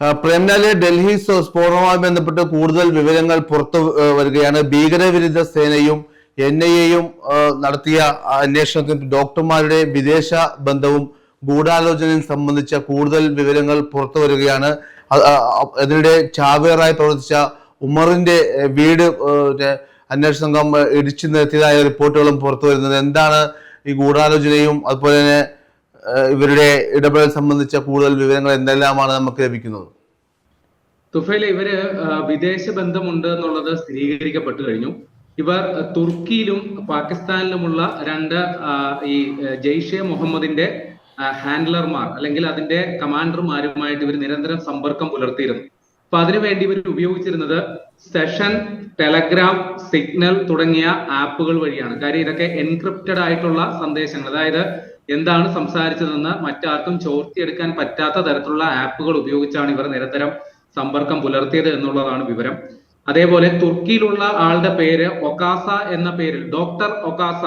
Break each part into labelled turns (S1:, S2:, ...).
S1: പ്രേംലാലെ ഡൽഹി സ്ഫോടനവുമായി ബന്ധപ്പെട്ട് കൂടുതൽ വിവരങ്ങൾ പുറത്തു വരികയാണ്. ഭീകരവിരുദ്ധ സേനയും എൻ ഐ എയും നടത്തിയ അന്വേഷണത്തിൽ ഡോക്ടർമാരുടെ വിദേശ ബന്ധവും ഗൂഢാലോചനയും സംബന്ധിച്ച കൂടുതൽ വിവരങ്ങൾ പുറത്തു വരികയാണ്. അതിനിടെ ചാവേറായി പ്രവർത്തിച്ച ഉമറിന്റെ വീട് അന്വേഷണ സംഘം ഇടിച്ചു നിർത്തിയതായ റിപ്പോർട്ടുകളും പുറത്തു വരുന്നത് എന്താണ് ഈ ഗൂഢാലോചനയും അതുപോലെ തന്നെ ഇവരുടെ ഇടപെടൽ സംബന്ധിച്ച കൂടുതൽ വിവരങ്ങൾ എന്തെല്ലാമാണ് നമുക്ക് ലഭിക്കുന്നത്?
S2: തുഫൈൽ ഇവർ വിദേശ ബന്ധമുണ്ട് എന്നുള്ളത് സ്ഥിരീകരിക്കപ്പെട്ടു കഴിഞ്ഞു. ഇവർ തുർക്കിയിലും പാകിസ്ഥാനിലുമുള്ള രണ്ട് ഈ ജെയ്ഷെ മുഹമ്മദിന്റെ ഹാൻഡ്ലർമാർ അല്ലെങ്കിൽ അതിന്റെ കമാൻഡർമാരുമായിട്ട് ഇവർ നിരന്തരം സമ്പർക്കം പുലർത്തിയിരുന്നു. അപ്പൊ അതിനുവേണ്ടി ഇവർ ഉപയോഗിച്ചിരുന്നത് സെഷൻ ടെലഗ്രാം സിഗ്നൽ തുടങ്ങിയ ആപ്പുകൾ വഴിയാണ്. കാര്യം ഇതൊക്കെ എൻക്രിപ്റ്റഡ് ആയിട്ടുള്ള സന്ദേശങ്ങൾ. അതായത് എന്താണ് സംസാരിച്ചതെന്ന് മറ്റാർക്കും ചോർത്തിയെടുക്കാൻ പറ്റാത്ത തരത്തിലുള്ള ആപ്പുകൾ ഉപയോഗിച്ചാണ് ഇവർ നിരന്തരം സമ്പർക്കം പുലർത്തിയത് എന്നുള്ളതാണ് വിവരം. അതേപോലെ തുർക്കിയിലുള്ള ആളുടെ പേര് ഒക്കാസ എന്ന പേരിൽ ഡോക്ടർ ഒക്കാസ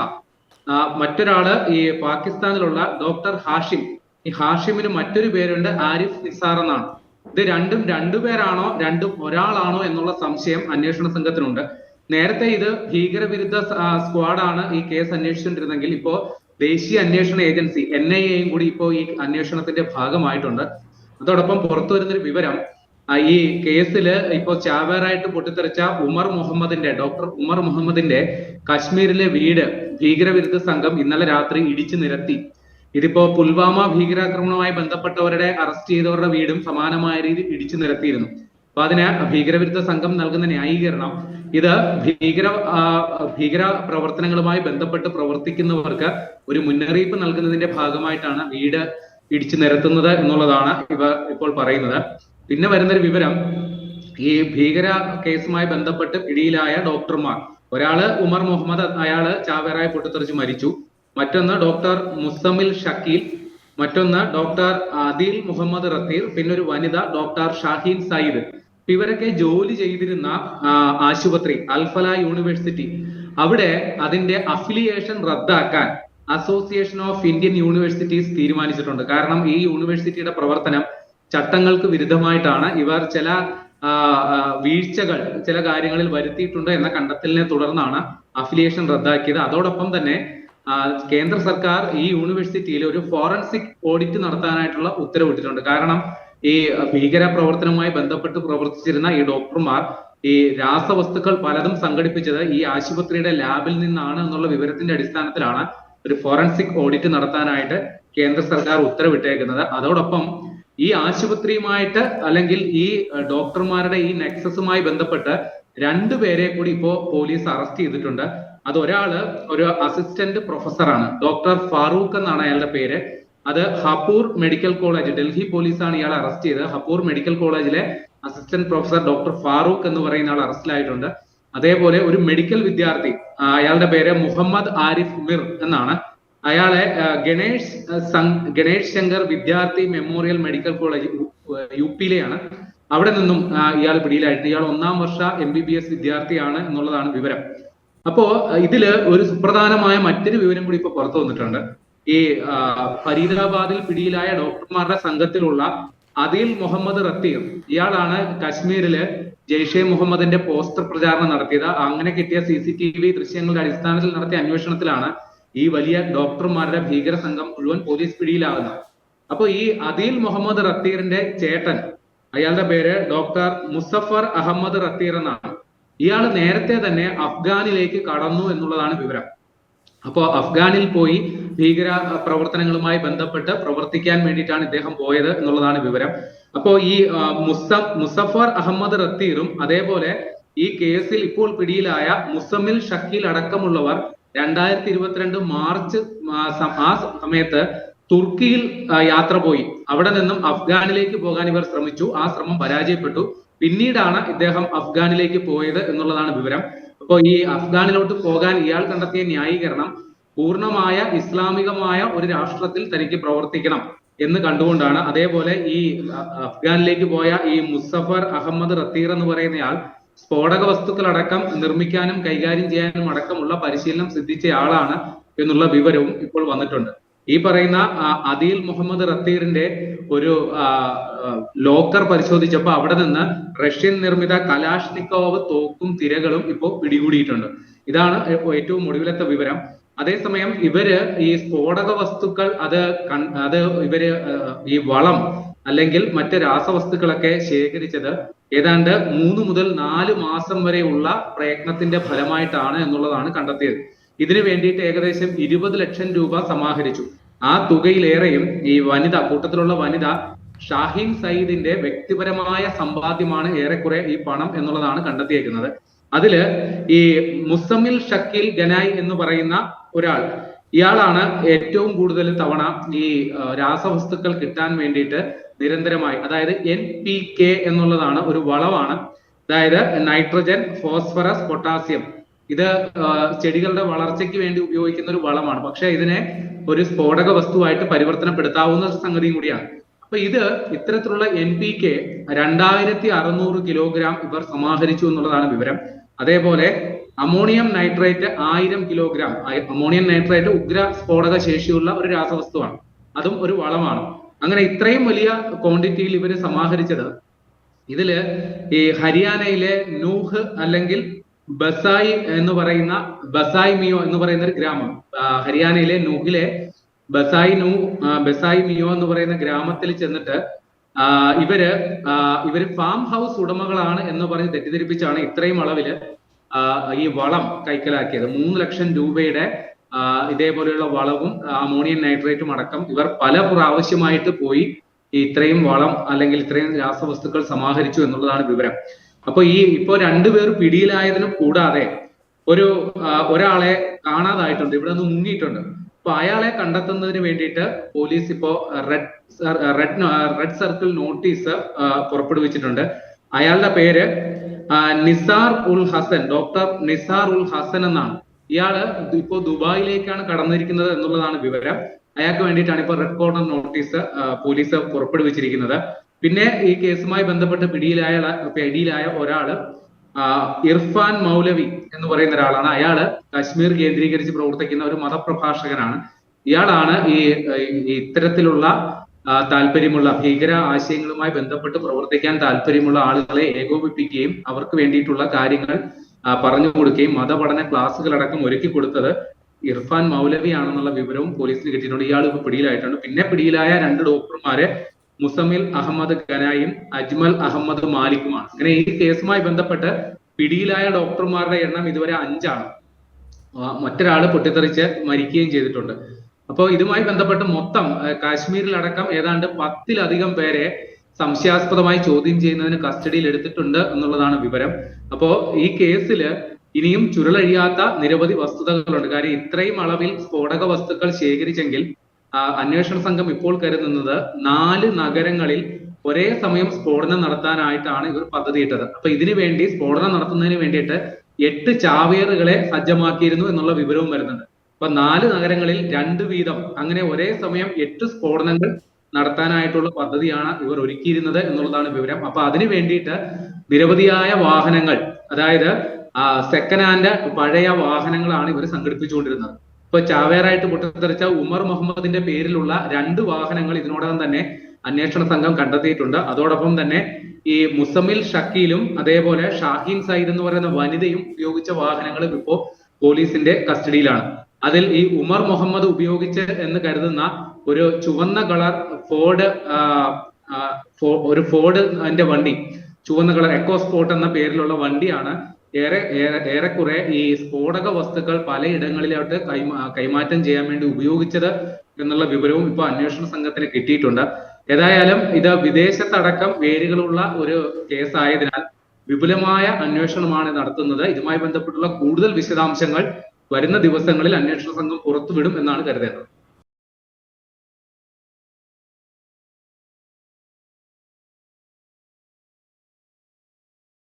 S2: മറ്റൊരാൾ ഈ പാകിസ്ഥാനിലുള്ള ഡോക്ടർ ഹാഷിം. ഈ ഹാഷിമിന് മറ്റൊരു പേരുണ്ട് ആരിഫ് നിസാർ എന്നാണ്. ഇത് രണ്ടും രണ്ടു പേരാണോ രണ്ടും ഒരാളാണോ എന്നുള്ള സംശയം അന്വേഷണ സംഘത്തിനുണ്ട്. നേരത്തെ ഇത് ഭീകരവിരുദ്ധ സ്ക്വാഡാണ് ഈ കേസ് അന്വേഷിച്ചുകൊണ്ടിരുന്നെങ്കിൽ ഇപ്പോ ദേശീയ അന്വേഷണ ഏജൻസി എൻ ഐ എയും കൂടി ഇപ്പോൾ ഈ അന്വേഷണത്തിന്റെ ഭാഗമായിട്ടുണ്ട്. അതോടൊപ്പം പുറത്തു വരുന്നൊരു വിവരം ഈ കേസിൽ ഇപ്പോൾ ചാവേറായിട്ട് പൊട്ടിത്തെറിച്ച ഉമർ മുഹമ്മദിന്റെ ഡോക്ടർ ഉമർ മുഹമ്മദിന്റെ കശ്മീരിലെ വീട് ഭീകരവിരുദ്ധ സംഘം ഇന്നലെ രാത്രി ഇടിച്ചു നിരത്തി. ഇതിപ്പോ പുൽവാമ ഭീകരാക്രമണവുമായി ബന്ധപ്പെട്ടവരുടെ അറസ്റ്റ് ചെയ്തവരുടെ വീടും സമാനമായ രീതിയിൽ ഇടിച്ചു നിരത്തിയിരുന്നു. അപ്പൊ അതിന് ഭീകരവിരുദ്ധ സംഘം നൽകുന്ന ന്യായീകരണം ഇത് ഭീകര ഭീകര പ്രവർത്തനങ്ങളുമായി ബന്ധപ്പെട്ട് പ്രവർത്തിക്കുന്നവർക്ക് ഒരു മുന്നറിയിപ്പ് നൽകുന്നതിന്റെ ഭാഗമായിട്ടാണ് വീട് ഇടിച്ചു നിരത്തുന്നത് എന്നുള്ളതാണ് ഇവ ഇപ്പോൾ പറയുന്നത്. പിന്നെ വരുന്നൊരു വിവരം ഈ ഭീകര കേസുമായി ബന്ധപ്പെട്ട് പിടിയിലായ ഡോക്ടർമാർ. ഒരാൾ ഉമർ മുഹമ്മദ് അയാൾ ചാവേറായി പൊട്ടിത്തെറിച്ച് മരിച്ചു. മറ്റൊന്ന് ഡോക്ടർ മുസമിൽ ഷക്കീൽ മറ്റൊന്ന് ഡോക്ടർ അദീൽ മുഹമ്മദ് റത്തീർ പിന്നെ ഒരു വനിത ഡോക്ടർ ഷാഹീൻ സയ്യിദ്. ഇവരൊക്കെ ജോലി ചെയ്തിരുന്ന ആശുപത്രി അൽഫല യൂണിവേഴ്സിറ്റി. അവിടെ അതിന്റെ അഫിലിയേഷൻ റദ്ദാക്കാൻ അസോസിയേഷൻ ഓഫ് ഇന്ത്യൻ യൂണിവേഴ്സിറ്റീസ് തീരുമാനിച്ചിട്ടുണ്ട്. കാരണം ഈ യൂണിവേഴ്സിറ്റിയുടെ പ്രവർത്തനം ചട്ടങ്ങൾക്ക് വിരുദ്ധമായിട്ടാണ്. ഇവർ ചില വീഴ്ചകൾ ചില കാര്യങ്ങളിൽ വരുത്തിയിട്ടുണ്ട് എന്ന കണ്ടെത്തലിനെ തുടർന്നാണ് അഫിലിയേഷൻ റദ്ദാക്കിയത്. അതോടൊപ്പം തന്നെ കേന്ദ്ര സർക്കാർ ഈ യൂണിവേഴ്സിറ്റിയിൽ ഒരു ഫോറൻസിക് ഓഡിറ്റ് നടത്താനായിട്ടുള്ള ഉത്തരവിട്ടിട്ടുണ്ട്. കാരണം ഈ ഭീകര പ്രവർത്തനവുമായി ബന്ധപ്പെട്ട് പ്രവർത്തിച്ചിരുന്ന ഈ ഡോക്ടർമാർ ഈ രാസവസ്തുക്കൾ പലതും സംഘടിപ്പിച്ചത് ഈ ആശുപത്രിയുടെ ലാബിൽ നിന്നാണ് എന്നുള്ള വിവരത്തിന്റെ അടിസ്ഥാനത്തിലാണ് ഒരു ഫോറൻസിക് ഓഡിറ്റ് നടത്താനായിട്ട് കേന്ദ്ര സർക്കാർ ഉത്തരവിട്ടേക്കുന്നത്. അതോടൊപ്പം ഈ ആശുപത്രിയുമായിട്ട് അല്ലെങ്കിൽ ഈ ഡോക്ടർമാരുടെ ഈ നെക്സസുമായി ബന്ധപ്പെട്ട് രണ്ടു പേരെ കൂടി ഇപ്പോ പോലീസ് അറസ്റ്റ് ചെയ്തിട്ടുണ്ട്. അത് ഒരാൾ ഒരു അസിസ്റ്റന്റ് പ്രൊഫസറാണ്. ഡോക്ടർ ഫാറൂഖ് എന്നാണ് അയാളുടെ പേര്. അത് ഹപ്പൂർ മെഡിക്കൽ കോളേജ് ഡൽഹി പോലീസാണ് ഇയാളെ അറസ്റ്റ് ചെയ്തത്. ഹപ്പൂർ മെഡിക്കൽ കോളേജിലെ അസിസ്റ്റന്റ് പ്രൊഫസർ ഡോക്ടർ ഫാറൂഖ് എന്ന് പറയുന്ന ആൾ അറസ്റ്റിലായിട്ടുണ്ട്. അതേപോലെ ഒരു മെഡിക്കൽ വിദ്യാർത്ഥി അയാളുടെ പേര് മുഹമ്മദ് ആരിഫ് മിർ എന്നാണ്. അയാളെ ഗണേഷ് ഗണേഷ് ശങ്കർ വിദ്യാർത്ഥി മെമ്മോറിയൽ മെഡിക്കൽ കോളേജ് യു പിയിലെയാണ് അവിടെ നിന്നും ഇയാൾ പിടിയിലായിട്ട് ഇയാൾ ഒന്നാം വർഷ എം ബി ബി എസ് വിദ്യാർത്ഥിയാണ് എന്നുള്ളതാണ് വിവരം. അപ്പോ ഇതിൽ ഒരു സുപ്രധാനമായ മറ്റൊരു വിവരം കൂടി ഇപ്പൊ പുറത്തു വന്നിട്ടുണ്ട്. ഈ ഫരീദാബാദിൽ പിടിയിലായ ഡോക്ടർമാരുടെ സംഘത്തിലുള്ള അദിൽ മുഹമ്മദ് റത്തീർ. ഇയാളാണ് കശ്മീരിൽ ജെയ്ഷെ മുഹമ്മദിന്റെ പോസ്റ്റർ പ്രചാരണം നടത്തിയത്. അങ്ങനെ കിട്ടിയ സി സി ടി വി ദൃശ്യങ്ങളുടെ അടിസ്ഥാനത്തിൽ നടത്തിയ അന്വേഷണത്തിലാണ് ഈ വലിയ ഡോക്ടർമാരുടെ ഭീകര സംഘം മുഴുവൻ പോലീസ് പിടിയിലാകുന്നത്. അപ്പൊ ഈ അദീൽ മുഹമ്മദ് റത്തീറിന്റെ ചേട്ടൻ അയാളുടെ പേര് ഡോക്ടർ മുസഫർ അഹമ്മദ് റത്തീർ എന്നാണ്. ഇയാൾ നേരത്തെ തന്നെ അഫ്ഗാനിലേക്ക് കടന്നു എന്നുള്ളതാണ് വിവരം. അപ്പോ അഫ്ഗാനിൽ പോയി ഭീകര പ്രവർത്തനങ്ങളുമായി ബന്ധപ്പെട്ട് പ്രവർത്തിക്കാൻ വേണ്ടിയിട്ടാണ് ഇദ്ദേഹം പോയത് എന്നുള്ളതാണ് വിവരം. അപ്പോൾ ഈ മുസ മുസഫർ അഹമ്മദ് റത്തീറും അതേപോലെ ഈ കേസിൽ ഇപ്പോൾ പിടിയിലായ മുസമിൽ ഷക്കീൽ അടക്കമുള്ളവർ രണ്ടായിരത്തി ഇരുപത്തിരണ്ട് മാർച്ച് ആ സമയത്ത് തുർക്കിയിൽ യാത്ര പോയി. അവിടെ നിന്നും അഫ്ഗാനിലേക്ക് പോകാൻ ഇവർ ശ്രമിച്ചു. ആ ശ്രമം പരാജയപ്പെട്ടു. പിന്നീടാണ് ഇദ്ദേഹം അഫ്ഗാനിലേക്ക് പോയത് എന്നുള്ളതാണ് വിവരം. അപ്പോ ഈ അഫ്ഗാനിലോട്ട് പോകാൻ ഇയാൾ കണ്ടെത്തിയ ന്യായീകരണം പൂർണമായ ഇസ്ലാമികമായ ഒരു രാഷ്ട്രത്തിൽ തനിക്ക് പ്രവർത്തിക്കണം എന്ന് കണ്ടുകൊണ്ടാണ്. അതേപോലെ ഈ അഫ്ഗാനിലേക്ക് പോയ ഈ മുസഫർ അഹമ്മദ് റത്തീർ എന്ന് പറയുന്നയാൾ സ്ഫോടക വസ്തുക്കൾ അടക്കം നിർമ്മിക്കാനും കൈകാര്യം ചെയ്യാനും അടക്കമുള്ള പരിശീലനം സിദ്ധിച്ചയാളാണ് എന്നുള്ള വിവരവും ഇപ്പോൾ വന്നിട്ടുണ്ട്. ഈ പറയുന്ന അദീൽ മുഹമ്മദ് റത്തീറിന്റെ ഒരു ലോക്കർ പരിശോധിച്ചപ്പോൾ അവിടെ നിന്ന് റഷ്യൻ നിർമ്മിത കലാഷ്നിക്കോവ് തോക്കും തിരകളും ഇപ്പോൾ പിടികൂടിയിട്ടുണ്ട്. ഇതാണ് ഏറ്റവും ഒടുവിലത്തെ വിവരം. അതേസമയം ഇവർ ഈ സ്ഫോടക വസ്തുക്കൾ അത് അത് ഇവർ ഈ വളം അല്ലെങ്കിൽ മറ്റ് രാസവസ്തുക്കളൊക്കെ ശേഖരിച്ചത് ഏതാണ്ട് മൂന്ന് മുതൽ നാല് മാസം വരെയുള്ള പ്രയത്നത്തിന്റെ ഫലമായിട്ടാണ് എന്നുള്ളതാണ് കണ്ടെത്തിയത്. ഇതിനു വേണ്ടിയിട്ട് ഏകദേശം ഇരുപത് ലക്ഷം രൂപ സമാഹരിച്ചു. ആ തുകയിലേറെയും ഈ വനിത കൂട്ടത്തിലുള്ള വനിത ഷാഹിൻ സയ്യിദിന്റെ വ്യക്തിപരമായ സമ്പാദ്യമാണ് ഏറെക്കുറെ ഈ പണം എന്നുള്ളതാണ് കണ്ടെത്തിയേക്കുന്നത്. അതിൽ ഈ മുസമിൽ ഷക്കിൽ ഗനായ് എന്ന് പറയുന്ന ഒരാൾ ഇയാളാണ് ഏറ്റവും കൂടുതൽ തവണ ഈ രാസവസ്തുക്കൾ കിട്ടാൻ വേണ്ടിയിട്ട് നിരന്തരമായി അതായത് എൻ പി കെ എന്നുള്ളതാണ് ഒരു വളമാണ് അതായത് നൈട്രജൻ ഫോസ്ഫറസ് പൊട്ടാസ്യം ഇത് ചെടികളുടെ വളർച്ചയ്ക്ക് വേണ്ടി ഉപയോഗിക്കുന്ന ഒരു വളമാണ്. പക്ഷെ ഇതിനെ ഒരു സ്ഫോടക വസ്തുവായിട്ട് പരിവർത്തനപ്പെടുത്താവുന്ന സംഗതിയും കൂടിയാണ്. അപ്പൊ ഇത് ഇത്തരത്തിലുള്ള എൻ പി കെ രണ്ടായിരത്തി അറുന്നൂറ് കിലോഗ്രാം ഇവർ സമാഹരിച്ചു എന്നുള്ളതാണ് വിവരം. അതേപോലെ അമോണിയം നൈട്രേറ്റ് ആയിരം കിലോഗ്രാം അമോണിയം നൈട്രേറ്റ് ഉഗ്ര സ്ഫോടക ശേഷിയുള്ള ഒരു രാസവസ്തുവാണ്. അതും ഒരു വളമാണ്. അങ്ങനെ ഇത്രയും വലിയ ക്വാണ്ടിറ്റിയിൽ ഇവർ സമാഹരിച്ചത്. ഇതിൽ ഈ ഹരിയാനയിലെ നൂഹ് അല്ലെങ്കിൽ ബസായി എന്ന് പറയുന്ന ബസായി മിയോ എന്ന് പറയുന്ന ഒരു ഗ്രാമം. ഹരിയാനയിലെ നൂഹിലെ ബസായി നൂ ബസായി മിയോ എന്ന് പറയുന്ന ഗ്രാമത്തിൽ ചെന്നിട്ട് ഇവർ ഇവർ ഫാം ഹൗസ് ഉടമകളാണ് എന്ന് പറഞ്ഞ് തെറ്റിദ്ധരിപ്പിച്ചാണ് ഇത്രയും അളവിൽ ഈ വളം കൈക്കലാക്കിയത്. മൂന്ന് ലക്ഷം രൂപയുടെ ഇതേപോലെയുള്ള വളവും അമോണിയം നൈട്രേറ്റും അടക്കം ഇവർ പല പ്രാവശ്യമായിട്ട് പോയി ഇത്രയും വളം അല്ലെങ്കിൽ ഇത്രയും രാസവസ്തുക്കൾ സമാഹരിച്ചു എന്നുള്ളതാണ് വിവരം. അപ്പൊ ഈ ഇപ്പോ രണ്ടുപേർ പിടിയിലായതിനും കൂടാതെ ഒരു ഒരാളെ കാണാതായിട്ടുണ്ട്. ഇവിടെ നിന്ന് മുങ്ങിയിട്ടുണ്ട്. അപ്പൊ അയാളെ കണ്ടെത്തുന്നതിന് വേണ്ടിയിട്ട് പോലീസ് ഇപ്പോ red red red circle notice പുറപ്പെടുവിച്ചിട്ടുണ്ട്. അയാളുടെ പേര് നിസാർ ഉൽ ഹസൻ ഡോക്ടർ നിസാർ ഉൽ ഹസൻ എന്നാണ്. ഇയാൾ ഇപ്പോ ദുബായിലേക്കാണ് കടന്നിരിക്കുന്നത് എന്നുള്ളതാണ് വിവരം. അയാൾക്ക് വേണ്ടിയിട്ടാണ് ഇപ്പൊ റെഡ് കോർണർ നോട്ടീസ് പോലീസ് പുറപ്പെടുവിച്ചിരിക്കുന്നത്. പിന്നെ ഈ കേസുമായി ബന്ധപ്പെട്ട് പിടിയിലായ പിടിയിലായ ഒരാൾ ഇർഫാൻ മൗലവി എന്ന് പറയുന്ന ഒരാളാണ്. അയാൾ കശ്മീർ കേന്ദ്രീകരിച്ച് പ്രവർത്തിക്കുന്ന ഒരു മതപ്രഭാഷകനാണ്. ഇയാളാണ് ഈ ഇത്തരത്തിലുള്ള താല്പര്യമുള്ള ഭീകര ആശയങ്ങളുമായി ബന്ധപ്പെട്ട് പ്രവർത്തിക്കാൻ താല്പര്യമുള്ള ആളുകളെ ഏകോപിപ്പിക്കുകയും അവർക്ക് വേണ്ടിയിട്ടുള്ള കാര്യങ്ങൾ പറഞ്ഞു കൊടുക്കുകയും മതപഠന ക്ലാസ്സുകളടക്കം ഒരുക്കി കൊടുത്തത് ഇർഫാൻ മൗലവി ആണെന്നുള്ള വിവരവും പോലീസിന് കിട്ടിയിട്ടുണ്ട്. ഇയാൾ പിടിയിലായിട്ടുണ്ട്. പിന്നെ പിടിയിലായ രണ്ട് ഡോക്ടർമാരെ മുസമിൽ അഹമ്മദ് ഖനായും അജ്മൽ അഹമ്മദ് മാലിക്കുമാണ്. അങ്ങനെ ഈ കേസുമായി ബന്ധപ്പെട്ട് പിടിയിലായ ഡോക്ടർമാരുടെ എണ്ണം ഇതുവരെ അഞ്ചാണ്. ആ, മറ്റൊരാൾ പൊട്ടിത്തെറിച്ച് മരിക്കുകയും ചെയ്തിട്ടുണ്ട്. അപ്പോൾ ഇതുമായി ബന്ധപ്പെട്ട് മൊത്തം കാശ്മീരിലടക്കം ഏതാണ്ട് പത്തിലധികം പേരെ സംശയാസ്പദമായി ചോദ്യം ചെയ്യുന്നതിന് കസ്റ്റഡിയിൽ എടുത്തിട്ടുണ്ട് എന്നുള്ളതാണ് വിവരം. അപ്പോൾ ഈ കേസിൽ ഇനിയും ചുരുളഴിയാത്ത നിരവധി വസ്തുതകളുണ്ട്. കാര്യം ഇത്രയും അളവിൽ സ്ഫോടക വസ്തുക്കൾ ശേഖരിച്ചെങ്കിൽ അന്വേഷണ സംഘം ഇപ്പോൾ കരുതുന്നത് നാല് നഗരങ്ങളിൽ ഒരേ സമയം സ്ഫോടനം നടത്താനായിട്ടാണ് ഇവർ പദ്ധതിയിട്ടത്. അപ്പൊ ഇതിനു വേണ്ടി സ്ഫോടനം നടത്തുന്നതിന് വേണ്ടിയിട്ട് എട്ട് ചാവേറുകളെ സജ്ജമാക്കിയിരുന്നു എന്നുള്ള വിവരവും വരുന്നുണ്ട്. അപ്പൊ നാല് നഗരങ്ങളിൽ രണ്ട് വീതം അങ്ങനെ ഒരേ സമയം എട്ട് സ്ഫോടനങ്ങൾ നടത്താനായിട്ടുള്ള പദ്ധതിയാണ് ഇവർ ഒരുക്കിയിരുന്നത് എന്നുള്ളതാണ് വിവരം. അപ്പൊ അതിനു വേണ്ടിയിട്ട് നിരവധിയായ വാഹനങ്ങൾ അതായത് സെക്കൻഡ് ഹാൻഡ് പഴയ വാഹനങ്ങളാണ് ഇവർ സംഘടിപ്പിച്ചുകൊണ്ടിരുന്നത്. ഇപ്പൊ ചാവേറായിട്ട് പൊട്ടിത്തെറിച്ച ഉമർ മുഹമ്മദിന്റെ പേരിലുള്ള രണ്ട് വാഹനങ്ങൾ ഇതിനോടകം തന്നെ അന്വേഷണ സംഘം കണ്ടെത്തിയിട്ടുണ്ട്. അതോടൊപ്പം തന്നെ ഈ മുസമിൽ ഷക്കീലും അതേപോലെ ഷാഹിൻ സയ്യിദ് എന്ന് പറയുന്ന വനിതയും ഉപയോഗിച്ച വാഹനങ്ങളും ഇപ്പോ പോലീസിന്റെ കസ്റ്റഡിയിലാണ്. അതിൽ ഈ ഉമർ മുഹമ്മദ് ഉപയോഗിച്ച് എന്ന് കരുതുന്ന ഒരു ചുവന്ന കളർ ഫോർഡ് ഒരു ഫോർഡ് അതിന്റെ വണ്ടി ചുവന്ന കളർ എക്കോ സ്പോർട്ട് എന്ന പേരിലുള്ള വണ്ടിയാണ് ഏറെ ഏറെ ഏറെക്കുറെ ഈ സ്ഫോടക വസ്തുക്കൾ പലയിടങ്ങളിലോട്ട് കൈമാ കൈമാറ്റം ചെയ്യാൻ വേണ്ടി ഉപയോഗിച്ചത് എന്നുള്ള വിവരവും ഇപ്പൊ അന്വേഷണ സംഘത്തിന് കിട്ടിയിട്ടുണ്ട്. ഏതായാലും ഇത് വിദേശത്തടക്കം വേരുകളുള്ള ഒരു കേസായതിനാൽ വിപുലമായ അന്വേഷണമാണ് നടത്തുന്നത്. ഇതുമായി ബന്ധപ്പെട്ടുള്ള കൂടുതൽ വിശദാംശങ്ങൾ വരുന്ന ദിവസങ്ങളിൽ അന്വേഷണ സംഘം പുറത്തുവിടും എന്നാണ് കരുതേണ്ടത്.